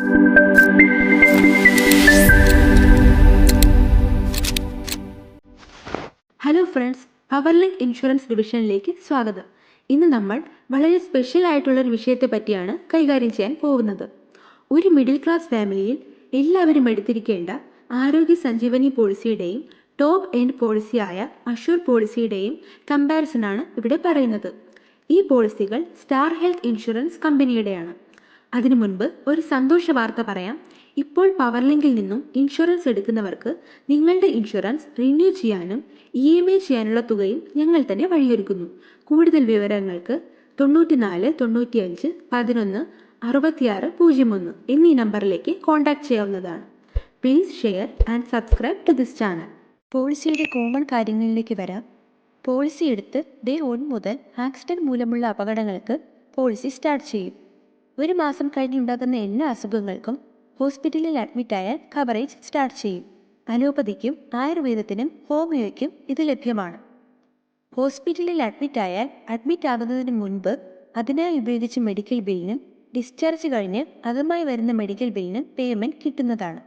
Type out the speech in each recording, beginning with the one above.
Hello friends Power Link insurance ഡിവിഷനിലേക്ക് സ്വാഗതം. ഇന്ന് നമ്മൾ വളരെ സ്പെഷ്യൽ ആയിട്ടുള്ള ഒരു വിഷയത്തെ പറ്റിയാണ് കൈകാര്യം ചെയ്യാൻ പോകുന്നത്. ഒരു മിഡിൽ ക്ലാസ് ഫാമിലിയിൽ എല്ലാവരും എടുത്തിരിക്കേണ്ട ആരോഗ്യ സഞ്ജീവനി പോളിസിയുടെയും ടോപ്പ് എൻഡ് പോളിസിയായ അഷൂർ പോളിസിയുടെയും കമ്പാരിസൺ ആണ് ഇവിടെ പറയുന്നത്. ഈ പോളിസികൾ സ്റ്റാർ ഹെൽത്ത് ഇൻഷുറൻസ് കമ്പനിയുടെയാണ് അതിനു മുൻപ് ഒരു സന്തോഷ വാർത്ത പറയാം. ഇപ്പോൾ പവർലിങ്കിൽ നിന്നും ഇൻഷുറൻസ് എടുക്കുന്നവർക്ക് നിങ്ങളുടെ ഇൻഷുറൻസ് റിന്യൂ ചെയ്യാനും ഇ എം ഐ ചെയ്യാനുള്ള തുകയും ഞങ്ങൾ തന്നെ വഴിയൊരുക്കുന്നു. കൂടുതൽ വിവരങ്ങൾക്ക് തൊണ്ണൂറ്റിനാല് തൊണ്ണൂറ്റിയഞ്ച് പതിനൊന്ന് അറുപത്തിയാറ് പൂജ്യം ഒന്ന് എന്നീ നമ്പറിലേക്ക് കോൺടാക്ട് ചെയ്യാവുന്നതാണ്. Please share and subscribe to this channel. പോളിസിയുടെ കോമൺ കാര്യങ്ങളിലേക്ക് വരാം. പോളിസി എടുത്ത് ഡേ ഒൺ മുതൽ ആക്സിഡന്റ് മൂലമുള്ള അപകടങ്ങൾക്ക് പോളിസി സ്റ്റാർട്ട് ചെയ്യും. ഒരു മാസം കഴിഞ്ഞുണ്ടാകുന്ന എല്ലാ അസുഖങ്ങൾക്കും ഹോസ്പിറ്റലിൽ അഡ്മിറ്റായാൽ കവറേജ് സ്റ്റാർട്ട് ചെയ്യും. അലോപ്പതിക്കും ആയുർവേദത്തിനും ഹോമിയോയ്ക്കും ഇത് ലഭ്യമാണ്. ഹോസ്പിറ്റലിൽ അഡ്മിറ്റായാൽ അഡ്മിറ്റ് ആകുന്നതിന് മുൻപ് അതിനായി ഉപയോഗിച്ച മെഡിക്കൽ ബില്ലിനും ഡിസ്ചാർജ് കഴിഞ്ഞ് അതുമായി വരുന്ന മെഡിക്കൽ ബില്ലിനും പേയ്മെന്റ് കിട്ടുന്നതാണ്.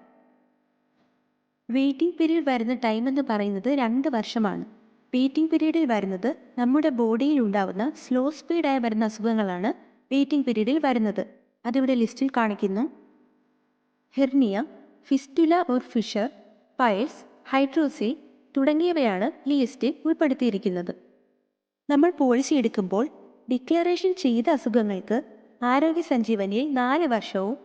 വെയിറ്റിംഗ് പീരീഡ് വരുന്ന ടൈം എന്ന് പറയുന്നത് രണ്ട് വർഷമാണ്. വെയിറ്റിംഗ് പീരീഡിൽ വരുന്നത് നമ്മുടെ ബോഡിയിൽ ഉണ്ടാവുന്ന സ്ലോ സ്പീഡായി വരുന്ന അസുഖങ്ങളാണ് വെയിറ്റിംഗ് പീരീഡിൽ വരുന്നത്. അതിവിടെ ലിസ്റ്റിൽ കാണിക്കുന്നു. Hernia fistula or fissure piles hydrocele തുടങ്ങിയവയാണ് ഈ ലിസ്റ്റിൽ ഉൾപ്പെടുത്തിയിരിക്കുന്നത്. നമ്മൾ പോളിസി എടുക്കുമ്പോൾ ഡിക്ലറേഷൻ ചെയ്ത അസുഖങ്ങൾക്ക് ആരോഗ്യ സഞ്ജീവനിയിൽ നാല് വർഷവും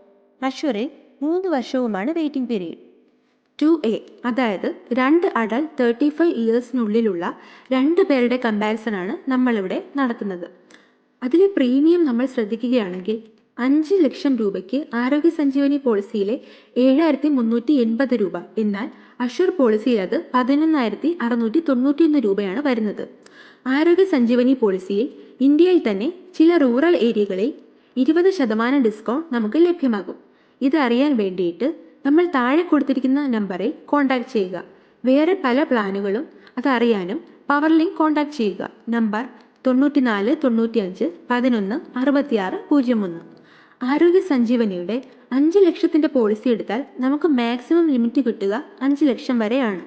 അഷ്വറിൽ മൂന്ന് വർഷവുമാണ് വെയിറ്റിംഗ് പീരീഡ്. ടു എ അതായത് രണ്ട് അഡൽ തേർട്ടി ഫൈവ് ഇയേഴ്സിനുള്ളിലുള്ള രണ്ട് പേരുടെ കമ്പാരിസൺ ആണ് നമ്മളിവിടെ നടത്തുന്നത്. അതിലെ പ്രീമിയം നമ്മൾ ശ്രദ്ധിക്കുകയാണെങ്കിൽ അഞ്ച് ലക്ഷം രൂപയ്ക്ക് ആരോഗ്യ സഞ്ജീവനി പോളിസിയിലെ ഏഴായിരത്തി മുന്നൂറ്റി എൺപത് രൂപ. എന്നാൽ അഷുർ പോളിസിയിൽ അത് പതിനൊന്നായിരത്തി അറുന്നൂറ്റി തൊണ്ണൂറ്റിയൊന്ന് രൂപയാണ് വരുന്നത്. ആരോഗ്യ സഞ്ജീവനി പോളിസിയിൽ ഇന്ത്യയിൽ തന്നെ ചില റൂറൽ ഏരിയകളിൽ ഇരുപത് ശതമാനം ഡിസ്കൗണ്ട് നമുക്ക് ലഭ്യമാകും. ഇത് അറിയാൻ വേണ്ടിയിട്ട് നമ്മൾ താഴെ കൊടുത്തിരിക്കുന്ന നമ്പറിൽ കോൺടാക്ട് ചെയ്യുക. വേറെ പല പ്ലാനുകളും അതറിയാനും പവർ ലിങ്ക് കോൺടാക്ട് ചെയ്യുക. നമ്പർ തൊണ്ണൂറ്റിനാല് തൊണ്ണൂറ്റിയഞ്ച് പതിനൊന്ന് അറുപത്തിയാറ് പൂജ്യം ഒന്ന്. ആരോഗ്യ സഞ്ജീവനിയുടെ അഞ്ച് ലക്ഷത്തിന്റെ പോളിസി എടുത്താൽ നമുക്ക് മാക്സിമം ലിമിറ്റ് കിട്ടുക അഞ്ച് ലക്ഷം വരെയാണ്.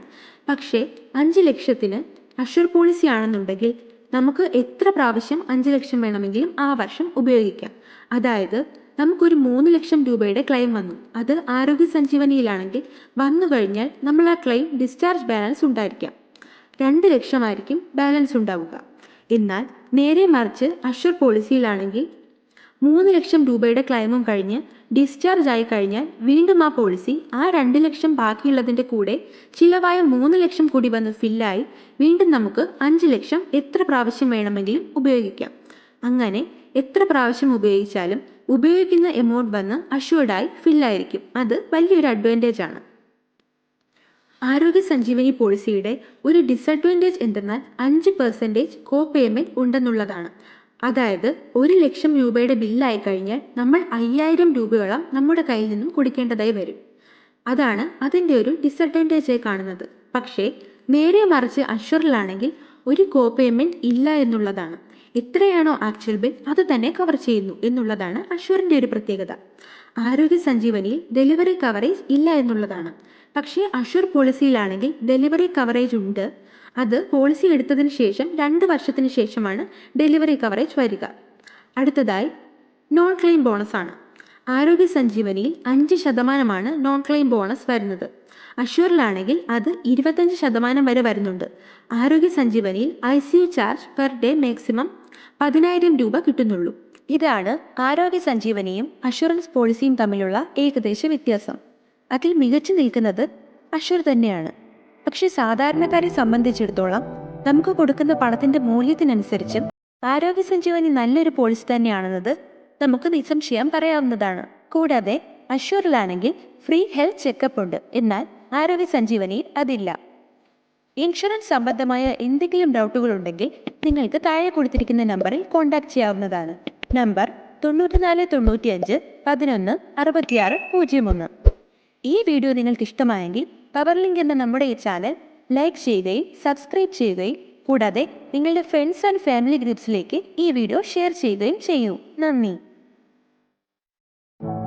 പക്ഷേ അഞ്ച് ലക്ഷത്തിന് അഷുർ പോളിസി ആണെന്നുണ്ടെങ്കിൽ നമുക്ക് എത്ര പ്രാവശ്യം അഞ്ച് ലക്ഷം വേണമെങ്കിലും ആ വർഷം ഉപയോഗിക്കാം. അതായത് നമുക്കൊരു മൂന്ന് ലക്ഷം രൂപയുടെ ക്ലെയിം വന്നു. അത് ആരോഗ്യ സഞ്ജീവനിയിലാണെങ്കിൽ വന്നു കഴിഞ്ഞാൽ നമ്മൾ ആ ക്ലെയിം ഡിസ്ചാർജ് ബാലൻസ് ഉണ്ടായിരിക്കാം. രണ്ട് ലക്ഷമായിരിക്കും ബാലൻസ് ഉണ്ടാവുക. എന്നാൽ നേരെ മറിച്ച് അഷുർ പോളിസിയിലാണെങ്കിൽ മൂന്ന് ലക്ഷം രൂപയുടെ ക്ലെയിമും കഴിഞ്ഞ് ഡിസ്ചാർജ് ആയി കഴിഞ്ഞാൽ വീണ്ടും ആ പോളിസി ആ രണ്ട് ലക്ഷം ബാക്കിയുള്ളതിന്റെ കൂടെ ചിലവായ മൂന്ന് ലക്ഷം കൂടി വന്ന് ഫില്ലായി വീണ്ടും നമുക്ക് അഞ്ച് ലക്ഷം എത്ര പ്രാവശ്യം വേണമെങ്കിലും ഉപയോഗിക്കാം. അങ്ങനെ എത്ര പ്രാവശ്യം ഉപയോഗിച്ചാലും ഉപയോഗിക്കുന്ന എമൗണ്ട് വന്ന് അഷ്വേർഡായി ഫില്ലായിരിക്കും. അത് വലിയൊരു അഡ്വാന്റേജ് ആണ്. ആരോഗ്യ സഞ്ജീവനി പോളിസിയുടെ ഒരു ഡിസഡ്വാന്റേജ് എന്തെന്നാൽ അഞ്ച് പെർസെന്റേജ് കോ പേയ്മെന്റ് ഉണ്ടെന്നുള്ളതാണ്. അതായത് ഒരു ലക്ഷം രൂപയുടെ ബില്ലായി കഴിഞ്ഞാൽ നമ്മൾ അയ്യായിരം രൂപയോളം നമ്മുടെ കയ്യിൽ നിന്നും കൊടുക്കേണ്ടതായി വരും. അതാണ് അതിന്റെ ഒരു ഡിസഡ്വാന്റേജായി കാണുന്നത്. പക്ഷേ നേരെ മറിച്ച് അഷ്വറിലാണെങ്കിൽ ഒരു കോ പേയ്മെന്റ് ഇല്ല എന്നുള്ളതാണ്. എത്രയാണോ ആക്ച്വൽ ബിൽ അത് തന്നെ കവർ ചെയ്യുന്നു എന്നുള്ളതാണ് അഷ്വറിന്റെ ഒരു പ്രത്യേകത. ആരോഗ്യ സഞ്ജീവനിയിൽ ഡെലിവറി കവറേജ് ഇല്ല എന്നുള്ളതാണ്. പക്ഷേ അഷ്വർ പോളിസിയിലാണെങ്കിൽ ഡെലിവറി കവറേജ് ഉണ്ട്. അത് പോളിസി എടുത്തതിന് ശേഷം രണ്ട് വർഷത്തിന് ശേഷമാണ് ഡെലിവറി കവറേജ് വരിക. അടുത്തതായി നോൺ ക്ലെയിം ബോണസ് ആണ്. ആരോഗ്യ സഞ്ജീവനിയിൽ അഞ്ച് ശതമാനമാണ് നോൺ ക്ലെയിം ബോണസ് വരുന്നത്. അഷ്യൂറിലാണെങ്കിൽ അത് ഇരുപത്തഞ്ച് ശതമാനം വരെ വരുന്നുണ്ട്. ആരോഗ്യ സഞ്ജീവനിയിൽ I C U charge per day maximum പതിനായിരം രൂപ കിട്ടുന്നുള്ളൂ. ഇതാണ് ആരോഗ്യ സഞ്ജീവനിയും അഷുറൻസ് പോളിസിയും തമ്മിലുള്ള ഏകദേശ വ്യത്യാസം. അതിൽ മികച്ചു നിൽക്കുന്നത് അഷുർ തന്നെയാണ്. പക്ഷെ സാധാരണക്കാരെ സംബന്ധിച്ചിടത്തോളം നമുക്ക് കൊടുക്കുന്ന പണത്തിന്റെ മൂല്യത്തിനനുസരിച്ചും ആരോഗ്യ സഞ്ജീവനി നല്ലൊരു പോളിസി തന്നെയാണെന്നത് നമുക്ക് നിസ്സംശയം പറയാവുന്നതാണ്. കൂടാതെ അഷൂറിലാണെങ്കിൽ ഫ്രീ ഹെൽത്ത് ചെക്കപ്പ് ഉണ്ട്. എന്നാൽ ആരോഗ്യ സഞ്ജീവനിയിൽ അതില്ല. ഇൻഷുറൻസ് സംബന്ധമായ എന്തെങ്കിലും ഡൗട്ടുകൾ ഉണ്ടെങ്കിൽ നിങ്ങൾക്ക് താഴെ കൊടുത്തിരിക്കുന്ന നമ്പറിൽ കോൺടാക്ട് ചെയ്യാവുന്നതാണ്. നമ്പർ തൊണ്ണൂറ്റിനാല് തൊണ്ണൂറ്റിയഞ്ച് പതിനൊന്ന് അറുപത്തിയാറ് പൂജ്യം ഒന്ന്. ഈ വീഡിയോ നിങ്ങൾക്ക് ഇഷ്ടമായെങ്കിൽ പവർ ലിങ്ക് എന്ന നമ്മുടെ ഈ ചാനൽ ലൈക്ക് ചെയ്യുകയും സബ്സ്ക്രൈബ് ചെയ്യുകയും കൂടാതെ നിങ്ങളുടെ ഫ്രണ്ട്സ് ആൻഡ് ഫാമിലി ഗ്രൂപ്പ്സിലേക്ക് ഈ വീഡിയോ ഷെയർ ചെയ്യുകയും ചെയ്യൂ. നന്ദി.